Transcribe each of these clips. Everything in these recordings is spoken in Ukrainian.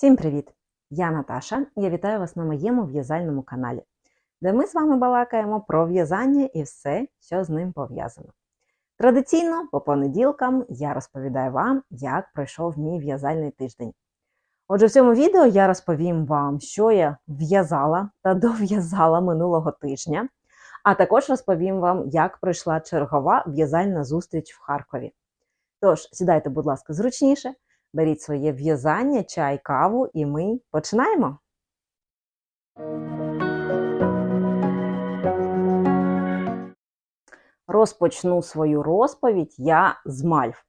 Всім привіт! Я Наташа. Я вітаю вас на моєму в'язальному каналі, де ми з вами балакаємо про в'язання і все, що з ним пов'язано. Традиційно, по понеділкам, я розповідаю вам, як пройшов мій в'язальний тиждень. Отже, в цьому відео я розповім вам, що я в'язала та дов'язала минулого тижня, а також розповім вам, як пройшла чергова в'язальна зустріч в Харкові. Тож, сідайте, будь ласка, зручніше. Беріть своє в'язання, чай, каву, і ми починаємо. Розпочну свою розповідь я з мальв.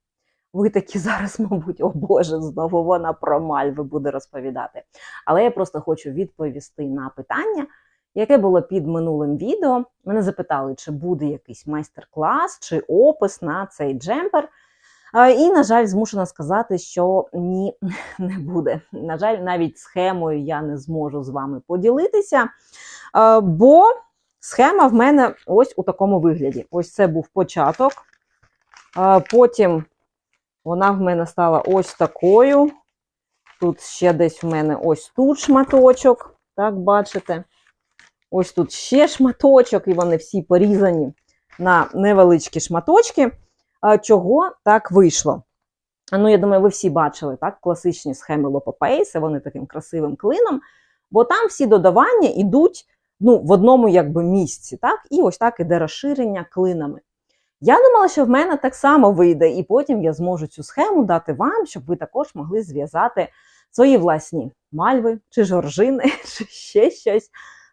Ви такі зараз, мабуть, о Боже, знову вона про мальви буде розповідати. Але я просто хочу відповісти на питання, яке було під минулим відео. Мене запитали, чи буде якийсь майстер-клас чи опис на цей джемпер. І, на жаль, змушена сказати, що ні, не буде. На жаль, навіть схемою я не зможу з вами поділитися, бо схема в мене ось у такому вигляді. Ось це був початок. Потім вона в мене стала ось такою. Тут ще десь в мене ось тут шматочок, так бачите. Ось тут ще шматочок, і вони всі порізані на невеличкі шматочки чого так вийшло. Ну, я думаю, ви всі бачили так, класичні схеми лопопейси, вони таким красивим клином, бо там всі додавання йдуть ну, в одному якби, місці. так, І ось так іде розширення клинами. Я думала, що в мене так само вийде, і потім я зможу цю схему дати вам, щоб ви також могли зв'язати свої власні мальви, чи жоржини, чи ще щось.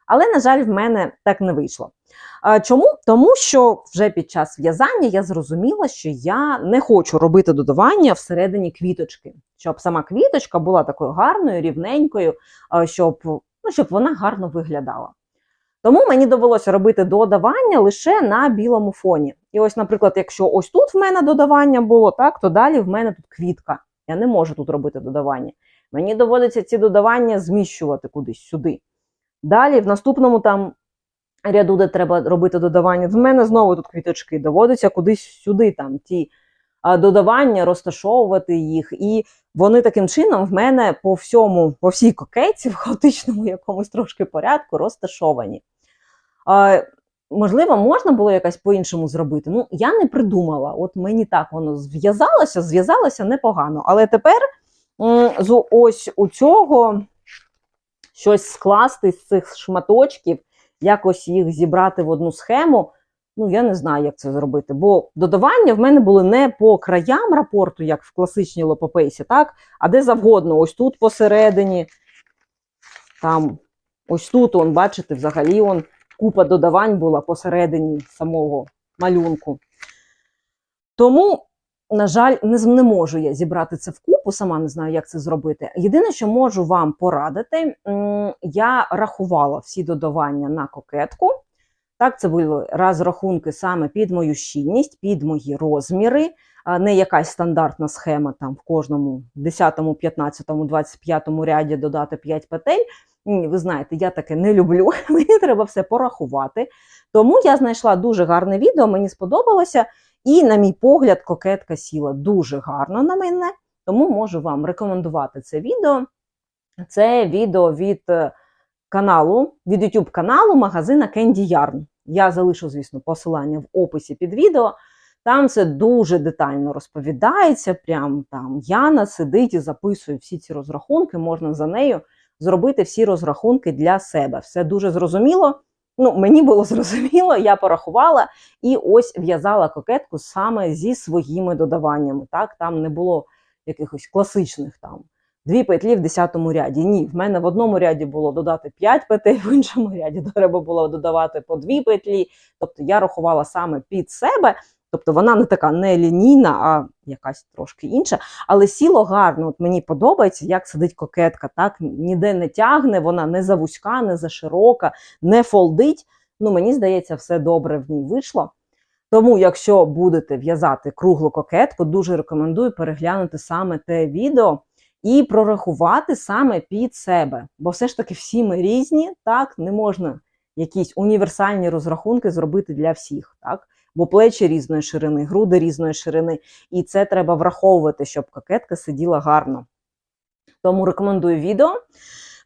Але, на жаль, в мене так не вийшло. Чому? Тому що вже під час в'язання я зрозуміла, що я не хочу робити додавання всередині квіточки, щоб сама квіточка була такою гарною, рівненькою, щоб, ну, щоб вона гарно виглядала. Тому мені довелося робити додавання лише на білому фоні. І ось, наприклад, якщо ось тут в мене додавання було, так, то далі в мене тут квітка. Я не можу тут робити додавання. Мені доводиться ці додавання зміщувати кудись сюди. Далі, в наступному там ряду, де треба робити додавання, в мене знову тут квіточки доводиться кудись сюди, там ті додавання, розташовувати їх. І вони таким чином в мене по всьому, по всій кокеті, в хаотичному якомусь трошки порядку розташовані. А, Можливо, можна було якось по-іншому зробити. Ну, я не придумала. От мені так воно зв'язалося, зв'язалося непогано. Але тепер з ось у цього щось скласти з цих шматочків, якось їх зібрати в одну схему. Ну, я не знаю, як це зробити. Бо додавання в мене були не по краям рапорту, як в класичній лопопейсі, так, а де завгодно. Ось тут посередині, там, ось тут, он, бачите, взагалі он, купа додавань була посередині самого малюнку. Тому на жаль, не не можу я зібрати це в купу, сама не знаю, як це зробити. Єдине, що можу вам порадити, я рахувала всі додавання на кокетку. Так, це були розрахунки саме під мою щільність, під мої розміри, не якась стандартна схема там в кожному 10, 15, 25 ряді додати 5 петель. Ні, ви знаєте, я таке не люблю, мені треба все порахувати. Тому я знайшла дуже гарне відео, мені сподобалося. І, на мій погляд, кокетка сіла дуже гарно на мене, тому можу вам рекомендувати це відео. Це відео від е, каналу, від YouTube каналу магазина Candy Yarn. Я залишу, звісно, посилання в описі під відео. Там це дуже детально розповідається. Прям там Яна сидить і записує всі ці розрахунки, можна за нею зробити всі розрахунки для себе. Все дуже зрозуміло. Ну, мені було зрозуміло, я порахувала і ось в'язала кокетку саме зі своїми додаваннями. Так, Там не було якихось класичних там дві петлі в 10 ряді. Ні, в мене в одному ряді було додати 5 петель, в іншому ряді треба було додавати по дві петлі. Тобто я рахувала саме під себе. Тобто вона не така не лінійна, а якась трошки інша. Але сіло гарно. От Мені подобається, як сидить кокетка. так, Ніде не тягне, вона не завузька, не заширока, не фолдить. Ну, Мені здається, все добре в ній вийшло. Тому, якщо будете в'язати круглу кокетку, дуже рекомендую переглянути саме те відео і прорахувати саме під себе. Бо все ж таки всі ми різні, так, не можна якісь універсальні розрахунки зробити для всіх. так бо плечі різної ширини, груди різної ширини, і це треба враховувати, щоб кокетка сиділа гарно. Тому рекомендую відео.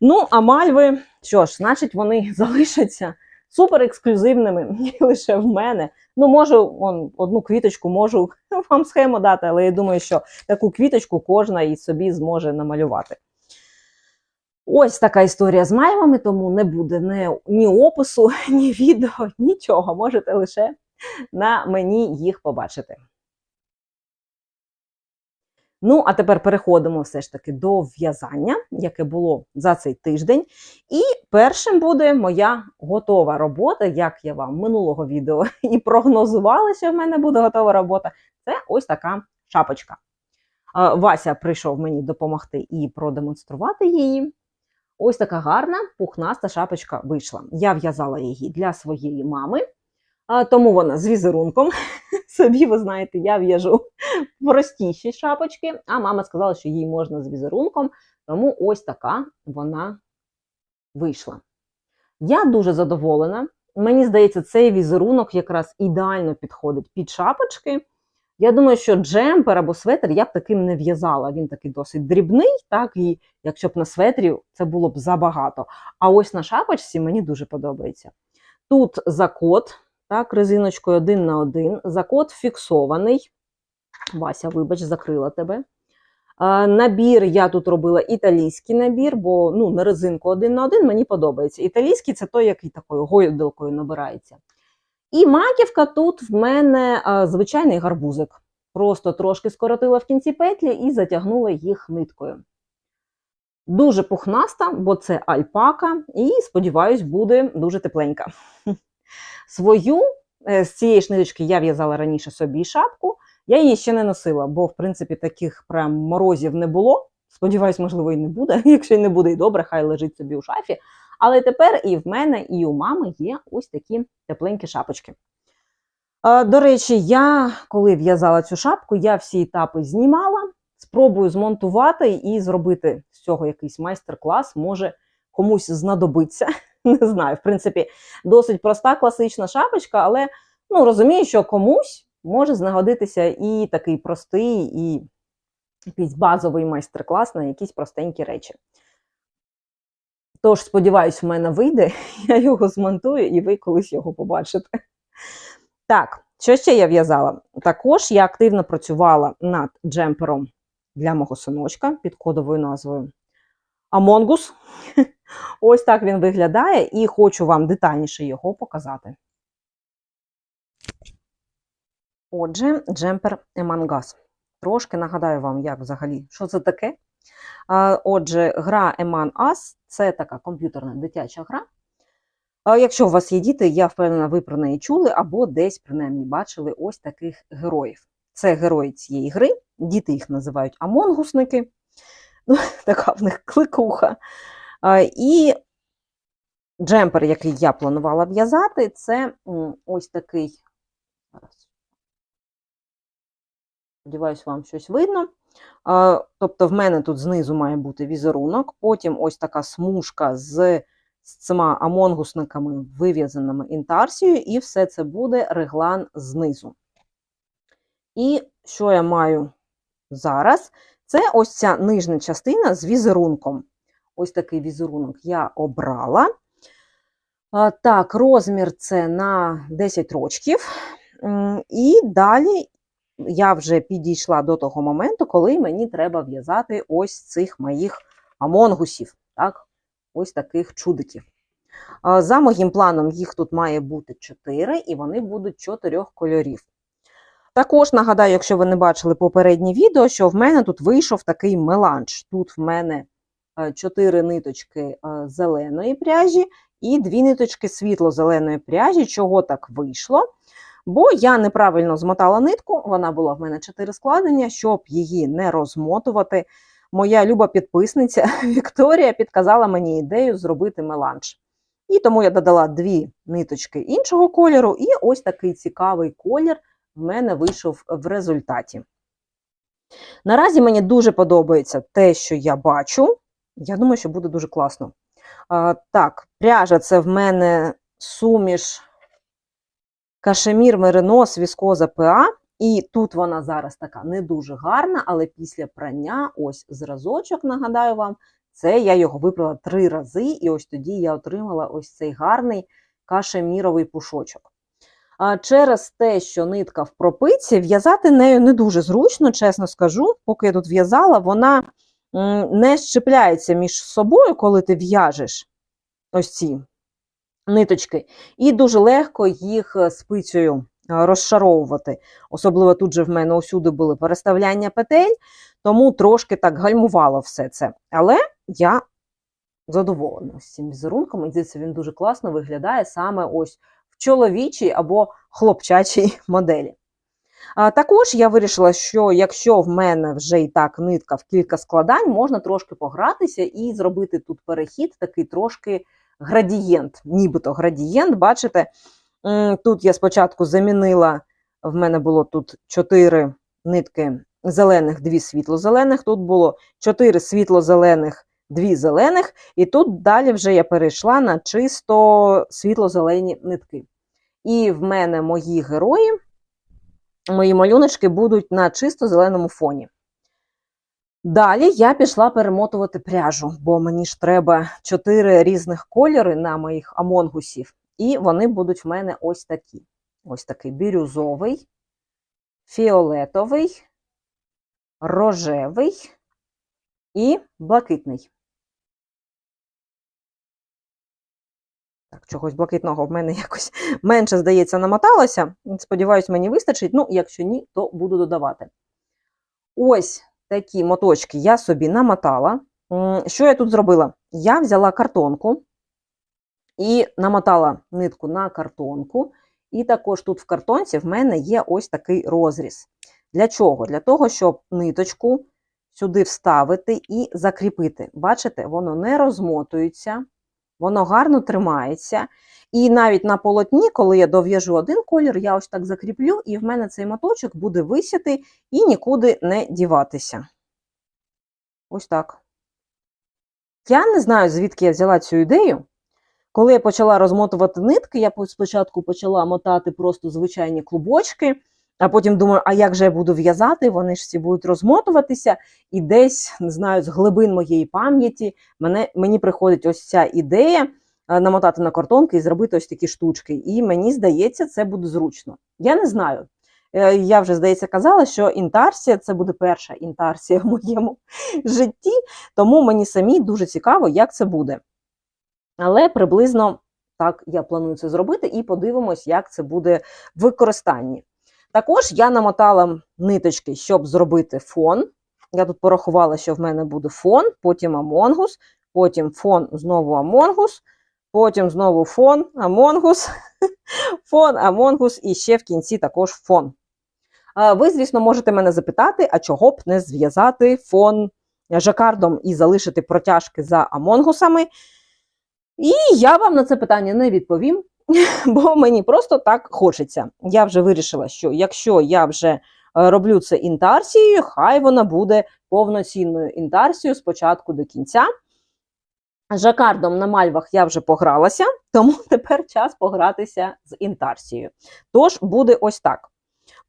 Ну, а мальви, що ж, значить, вони залишаться супер ексклюзивними лише в мене. Ну, можу вон, одну квіточку можу вам схему дати, але я думаю, що таку квіточку кожна і собі зможе намалювати. Ось така історія з мальвами, тому не буде ні опису, ні відео, нічого. Можете лише на мені їх побачити. Ну, а тепер переходимо все ж таки до в'язання, яке було за цей тиждень. І першим буде моя готова робота, як я вам минулого відео і прогнозувала, що в мене буде готова робота. Це ось така шапочка. Вася прийшов мені допомогти і продемонструвати її. Ось така гарна пухнаста шапочка вийшла. Я в'язала її для своєї мами, а, тому вона з візерунком. Собі, ви знаєте, я в'яжу простіші шапочки, а мама сказала, що їй можна з візерунком, тому ось така вона вийшла. Я дуже задоволена. Мені здається, цей візерунок якраз ідеально підходить під шапочки. Я думаю, що джемпер або светр я б таким не в'язала. Він такий досить дрібний, так, і якщо б на светрі це було б забагато. А ось на шапочці мені дуже подобається. Тут закот, так, резиночкою один на один. Закот фіксований. Вася, вибач, закрила тебе. Набір я тут робила італійський набір, бо ну, на резинку один на один мені подобається. Італійський це той, який такою гойдалкою набирається. І маківка тут в мене звичайний гарбузик. Просто трошки скоротила в кінці петлі і затягнула їх ниткою. Дуже пухнаста, бо це альпака, і, сподіваюсь, буде дуже тепленька. Свою е, з цієї ж я в'язала раніше собі шапку. Я її ще не носила, бо, в принципі, таких прям морозів не було. Сподіваюсь, можливо, і не буде. Якщо й не буде, і добре, хай лежить собі у шафі. Але тепер і в мене, і у мами є ось такі тепленькі шапочки. До речі, я коли в'язала цю шапку, я всі етапи знімала. Спробую змонтувати і зробити з цього якийсь майстер-клас. Може, комусь знадобиться. Не знаю, в принципі, досить проста класична шапочка, але ну, розумію, що комусь може знагодитися і такий простий, і якийсь базовий майстер-клас на якісь простенькі речі. Тож, сподіваюсь, в мене вийде, я його змонтую, і ви колись його побачите. Так, що ще я в'язала? Також я активно працювала над джемпером для мого синочка під кодовою назвою Амонгус. Ось так він виглядає, і хочу вам детальніше його показати. Отже, джемпер Емангас. Трошки нагадаю вам, як взагалі, що це таке. Отже, гра Eman Us – це така комп'ютерна дитяча гра. Якщо у вас є діти, я впевнена, ви про неї чули або десь принаймні бачили ось таких героїв. Це герої цієї гри, діти їх називають амонгусники, така в них кликуха. І джемпер, який я планувала в'язати, це ось такий. Сподіваюсь, вам щось видно. Тобто, в мене тут знизу має бути візерунок, потім ось така смужка з, з цими амонгусниками, вив'язаними інтарсією, і все це буде реглан знизу. І що я маю зараз? Це ось ця нижня частина з візерунком. Ось такий візерунок я обрала. Так, розмір це на 10 рочків. І далі я вже підійшла до того моменту, коли мені треба в'язати ось цих моїх амонгусів. Так? Ось таких чудиків. За моїм планом, їх тут має бути 4, і вони будуть чотирьох кольорів. Також нагадаю, якщо ви не бачили попереднє відео, що в мене тут вийшов такий меланж. Тут в мене 4 ниточки е, зеленої пряжі і 2 ниточки світло-зеленої пряжі. Чого так вийшло? Бо я неправильно змотала нитку, вона була в мене 4 складення, щоб її не розмотувати. Моя люба підписниця Вікторія підказала мені ідею зробити меланж. І тому я додала дві ниточки іншого кольору, і ось такий цікавий колір в мене вийшов в результаті. Наразі мені дуже подобається те, що я бачу. Я думаю, що буде дуже класно. А, Так, пряжа це в мене суміш кашемір меринос віскоза ПА. І тут вона зараз така не дуже гарна, але після прання, ось зразочок, нагадаю вам, це я його випрала три рази, і ось тоді я отримала ось цей гарний кашеміровий пушочок. Через те, що нитка в пропиці, в'язати нею не дуже зручно, чесно скажу. Поки я тут в'язала, вона не щепляється між собою, коли ти в'яжеш ось ці ниточки, і дуже легко їх е, спицею розшаровувати. Особливо тут же в мене усюди були переставляння петель, тому трошки так гальмувало все це. Але я задоволена з цим візерунком. Мені здається, він дуже класно виглядає саме ось чоловічій або хлопчачій моделі. А, Також я вирішила, що якщо в мене вже і так нитка в кілька складань, можна трошки погратися і зробити тут перехід, такий трошки градієнт, нібито градієнт. Бачите, тут я спочатку замінила, в мене було тут 4 нитки зелених, 2 світло-зелених, тут було 4 світло-зелених, 2 зелених, і тут далі вже я перейшла на чисто світло-зелені нитки. І в мене мої герої, мої малюночки будуть на чисто зеленому фоні. Далі я пішла перемотувати пряжу, бо мені ж треба 4 різних кольори на моїх амонгусів, і вони будуть в мене ось такі: ось такий бірюзовий, фіолетовий, рожевий і блакитний. Так, чогось блакитного в мене якось менше, здається, намоталося. Сподіваюсь, мені вистачить. Ну, якщо ні, то буду додавати. Ось такі моточки я собі намотала. Що я тут зробила? Я взяла картонку і намотала нитку на картонку. І також тут в картонці в мене є ось такий розріз. Для чого? Для того, щоб ниточку сюди вставити і закріпити. Бачите, воно не розмотується, воно гарно тримається. І навіть на полотні, коли я дов'яжу один колір, я ось так закріплю, і в мене цей моточок буде висіти і нікуди не діватися. Ось так. Я не знаю, звідки я взяла цю ідею. Коли я почала розмотувати нитки, я спочатку почала мотати просто звичайні клубочки, а потім думаю, а як же я буду в'язати? Вони ж всі будуть розмотуватися, і десь, не знаю, з глибин моєї пам'яті мені приходить ось ця ідея. Е, намотати на картонки і зробити ось такі штучки. І мені здається, це буде зручно. Я не знаю. Е, я вже, здається, казала, що інтарсія це буде перша інтарсія в моєму житті, тому мені самі дуже цікаво, як це буде. Але приблизно так я планую це зробити, і подивимось, як це буде в використанні. Також я намотала ниточки, щоб зробити фон. Я тут порахувала, що в мене буде фон, потім амонгус, потім фон знову амонгус, Потім знову фон, амонгус, фон, амонгус і ще в кінці також фон. Ви, звісно, можете мене запитати, а чого б не зв'язати фон жакардом і залишити протяжки за амонгусами. І я вам на це питання не відповім, бо мені просто так хочеться. Я вже вирішила, що якщо я вже е, роблю це інтарсією, хай вона буде повноцінною інтарсією спочатку до кінця. Жакардом на мальвах я вже погралася, тому тепер час погратися з інтарсією. Тож, буде ось так.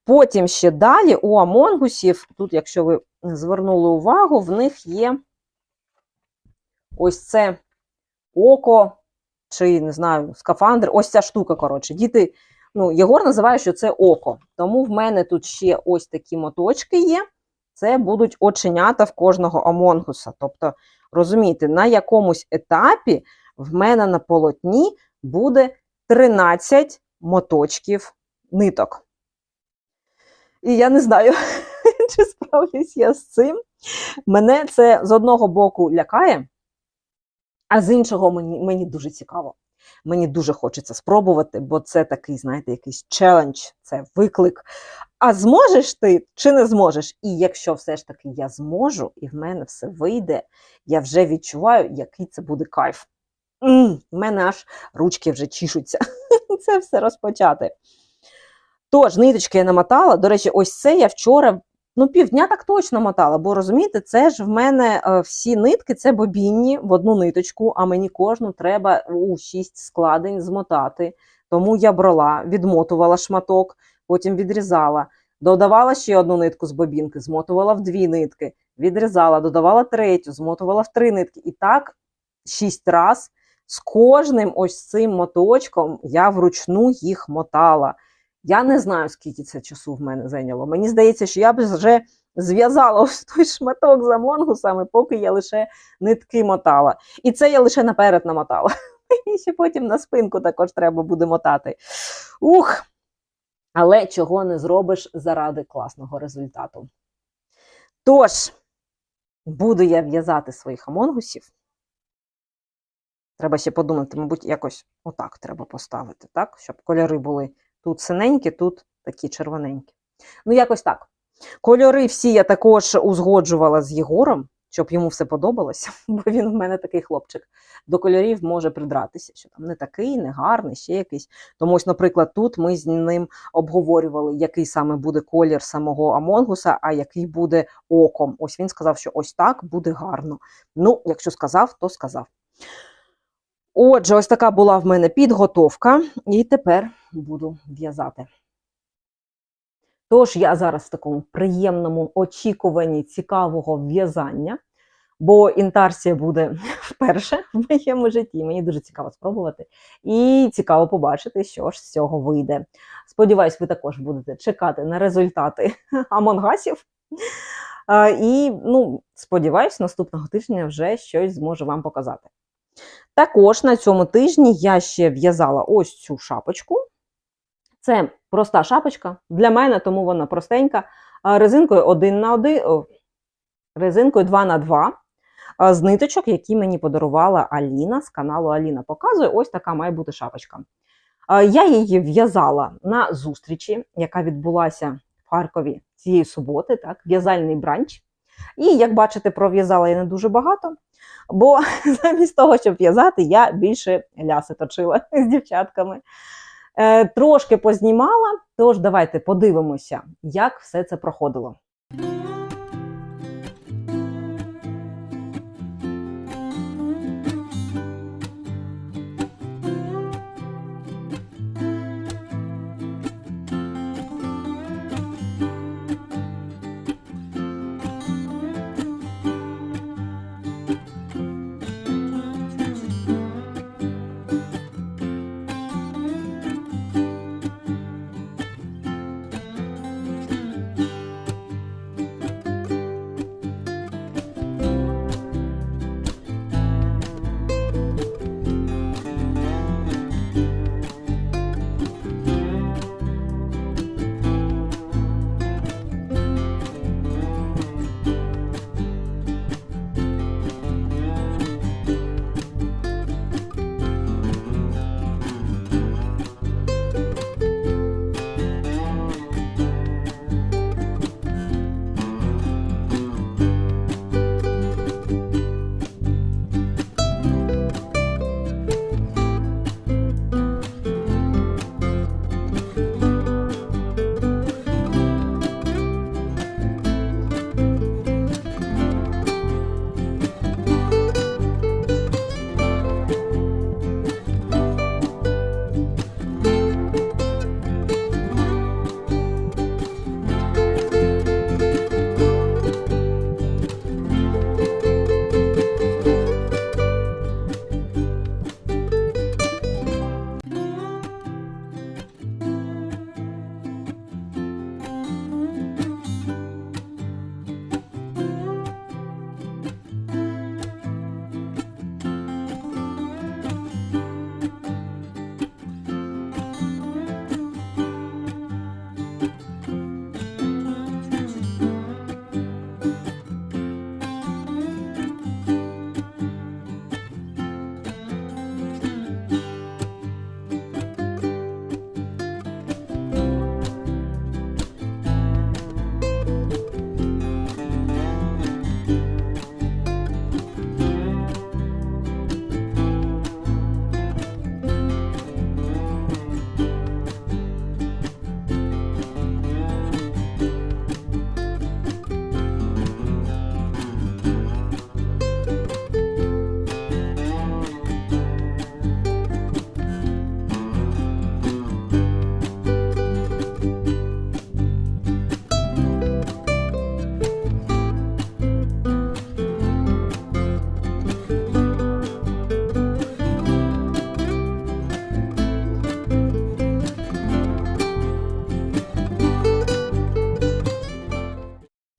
Потім ще далі у амонгусів, тут, якщо ви звернули увагу, в них є ось це око, чи, не знаю, скафандр, ось ця штука, коротше. Діти, ну, Єгор називає, що це око. Тому в мене тут ще ось такі моточки є. Це будуть оченята в кожного амонгуса. Тобто Розумієте, на якомусь етапі в мене на полотні буде 13 моточків ниток. І я не знаю, чи справлюсь я з цим. Мене це з одного боку лякає, а з іншого мені, мені дуже цікаво. Мені дуже хочеться спробувати, бо це такий, знаєте, якийсь челендж, це виклик. А зможеш ти чи не зможеш? І якщо все ж таки я зможу, і в мене все вийде, я вже відчуваю, який це буде кайф. У мене аж ручки вже чішуться. Це все розпочати. Тож, ниточки я намотала. До речі, ось це я вчора ну, півдня так точно мотала, бо розумієте, це ж в мене е, всі нитки це бобінні в одну ниточку, а мені кожну треба у шість складень змотати. Тому я брала, відмотувала шматок, потім відрізала додавала ще одну нитку з бобінки, змотувала в дві нитки, відрізала, додавала третю, змотувала в три нитки. І так шість раз з кожним ось цим моточком я вручну їх мотала. Я не знаю, скільки це часу в мене зайняло. Мені здається, що я б вже зв'язала той шматок за монгусами, поки я лише нитки мотала. І це я лише наперед намотала. І ще потім на спинку також треба буде мотати. Ух! Але чого не зробиш заради класного результату. Тож, буду я в'язати своїх амонгусів. Треба ще подумати, мабуть, якось отак треба поставити, так? щоб кольори були тут синенькі, тут такі червоненькі. Ну, якось так. Кольори всі я також узгоджувала з Єгором, щоб йому все подобалося, бо він в мене такий хлопчик. До кольорів може придратися, що там не такий, не гарний, ще якийсь. Тому ось, наприклад, тут ми з ним обговорювали, який саме буде колір самого Амонгуса, а який буде оком. Ось він сказав, що ось так буде гарно. Ну, якщо сказав, то сказав. Отже, ось така була в мене підготовка, і тепер буду в'язати. Тож я зараз в такому приємному очікуванні цікавого в'язання, бо інтарсія буде вперше в моєму житті. Мені дуже цікаво спробувати і цікаво побачити, що ж з цього вийде. Сподіваюсь, ви також будете чекати на результати амонгасів. І ну, сподіваюсь, наступного тижня вже щось зможу вам показати. Також на цьому тижні я ще в'язала ось цю шапочку. Це проста шапочка для мене, тому вона простенька. Резинкою 1 на 1, резинкою 2 на 2 з ниточок, які мені подарувала Аліна з каналу Аліна показує. Ось така має бути шапочка. Я її в'язала на зустрічі, яка відбулася в Харкові цієї суботи, так, в'язальний бранч. І, як бачите, пров'язала я не дуже багато, бо замість того, щоб в'язати, я більше ляси точила з дівчатками. Е, Трошки познімала, тож давайте подивимося, як все це проходило.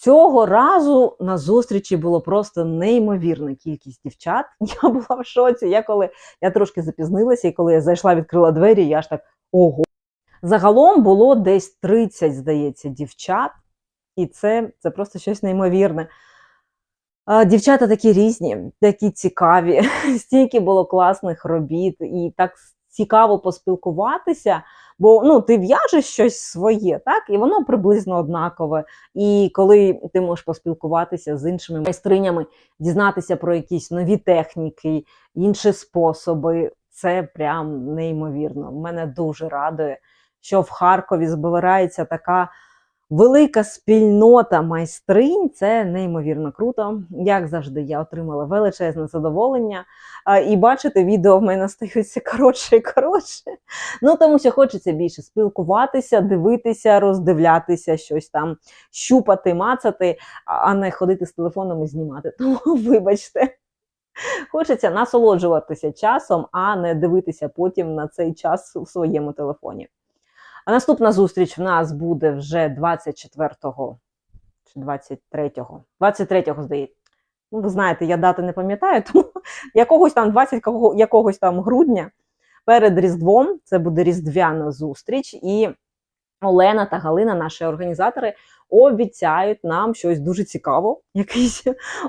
Цього разу на зустрічі було просто неймовірна кількість дівчат. Я була в шоці. Я коли я трошки запізнилася, і коли я зайшла, відкрила двері, я ж так ого. Загалом було десь 30, здається, дівчат, і це, це просто щось неймовірне. Дівчата такі різні, такі цікаві, стільки було класних робіт, і так цікаво поспілкуватися, бо ну, ти в'яжеш щось своє, так, і воно приблизно однакове. І коли ти можеш поспілкуватися з іншими майстринями, дізнатися про якісь нові техніки, інші способи, це прям неймовірно. Мене дуже радує, що в Харкові збирається така. Велика спільнота майстринь це неймовірно круто. Як завжди, я отримала величезне задоволення. І бачите, відео в мене стаються коротше і коротше. Ну тому що хочеться більше спілкуватися, дивитися, роздивлятися, щось там щупати, мацати, а не ходити з телефоном і знімати. Тому вибачте. Хочеться насолоджуватися часом, а не дивитися потім на цей час у своєму телефоні. А наступна зустріч в нас буде вже 24-го чи 23-го. 23-го, здається. Ну, ви знаєте, я дати не пам'ятаю, тому якогось там 20 якогось там грудня перед Різдвом це буде різдвяна зустріч. І Олена та Галина, наші організатори, обіцяють нам щось дуже цікаво, якийсь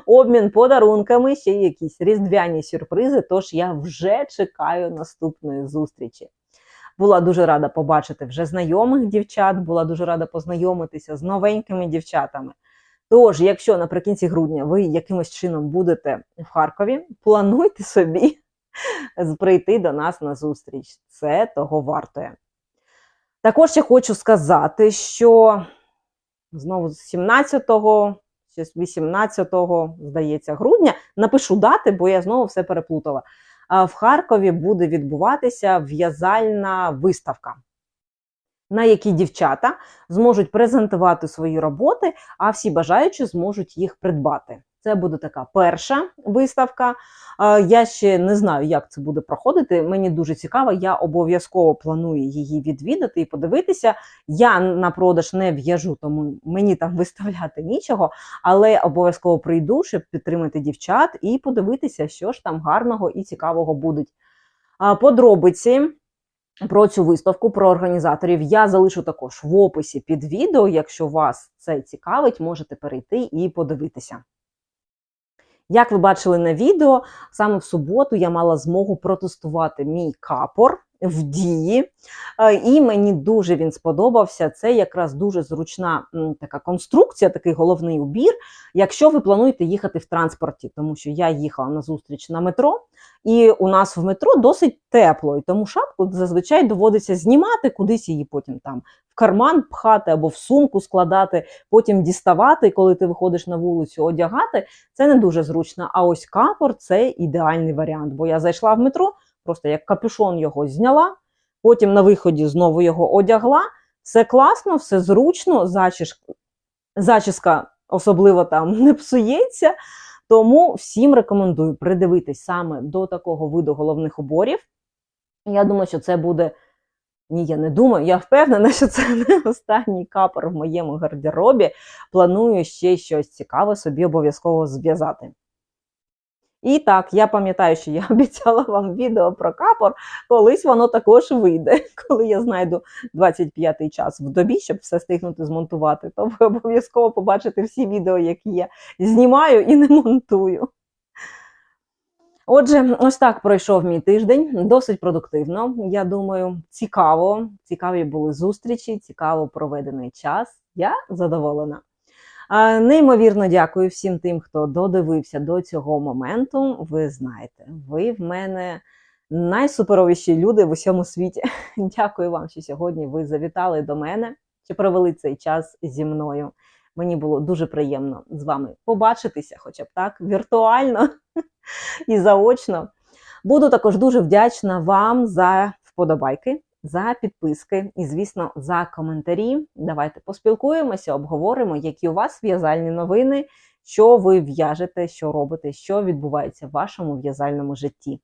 обмін подарунками, ще якісь різдвяні сюрпризи. Тож я вже чекаю наступної зустрічі. Була дуже рада побачити вже знайомих дівчат, була дуже рада познайомитися з новенькими дівчатами. Тож, якщо наприкінці грудня ви якимось чином будете в Харкові, плануйте собі прийти до нас на зустріч. Це того вартує. Також я хочу сказати, що знову з 17-го, 18-го, здається, грудня напишу дати, бо я знову все переплутала в Харкові буде відбуватися в'язальна виставка, на якій дівчата зможуть презентувати свої роботи, а всі бажаючі зможуть їх придбати. Це буде така перша виставка. Я ще не знаю, як це буде проходити. Мені дуже цікаво, я обов'язково планую її відвідати і подивитися. Я на продаж не в'яжу, тому мені там виставляти нічого, але обов'язково прийду, щоб підтримати дівчат і подивитися, що ж там гарного і цікавого будуть. Подробиці. Про цю виставку, про організаторів я залишу також в описі під відео. Якщо вас це цікавить, можете перейти і подивитися. Як ви бачили на відео, саме в суботу я мала змогу протестувати мій капор в дії, е, і мені дуже він сподобався. Це якраз дуже зручна така конструкція, такий головний убір, якщо ви плануєте їхати в транспорті, тому що я їхала на зустріч на метро, і у нас в метро досить тепло, і тому шапку зазвичай доводиться знімати, кудись її потім там в карман пхати або в сумку складати, потім діставати, коли ти виходиш на вулицю, одягати. Це не дуже зручно. А ось капор це ідеальний варіант. Бо я зайшла в метро, просто як капюшон його зняла, потім на виході знову його одягла. Все класно, все зручно, зачіска, особливо там не псується. Тому всім рекомендую придивитись саме до такого виду головних уборів. Я думаю, що це буде. Ні, я не думаю, я впевнена, що це не останній капор в моєму гардеробі. Планую ще щось цікаве собі обов'язково зв'язати. І так, я пам'ятаю, що я обіцяла вам відео про капор, колись воно також вийде, коли я знайду 25-й час в добі, щоб все стигнути змонтувати, то ви обов'язково побачите всі відео, які я знімаю і не монтую. Отже, ось так пройшов мій тиждень, досить продуктивно. Я думаю, цікаво, цікаві були зустрічі, цікаво проведений час. Я задоволена. Неймовірно дякую всім тим, хто додивився до цього моменту. Ви знаєте, ви в мене найсуперовіші люди в усьому світі. Дякую вам, що сьогодні ви завітали до мене, що провели цей час зі мною. Мені було дуже приємно з вами побачитися, хоча б так, віртуально і заочно. Буду також дуже вдячна вам за вподобайки за підписки і, звісно, за коментарі. Давайте поспілкуємося, обговоримо, які у вас в'язальні новини, що ви в'яжете, що робите, що відбувається в вашому в'язальному житті.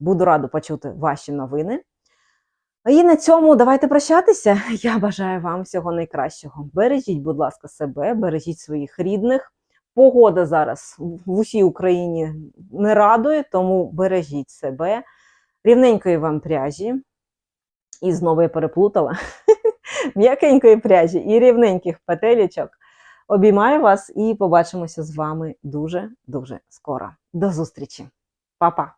Буду рада почути ваші новини. І на цьому давайте прощатися. Я бажаю вам всього найкращого. Бережіть, будь ласка, себе, бережіть своїх рідних. Погода зараз в усій Україні не радує, тому бережіть себе. Рівненької вам пряжі. І знову я переплутала м'якенької пряжі і рівненьких петелічок. Обіймаю вас і побачимося з вами дуже-дуже скоро. До зустрічі. Па-па!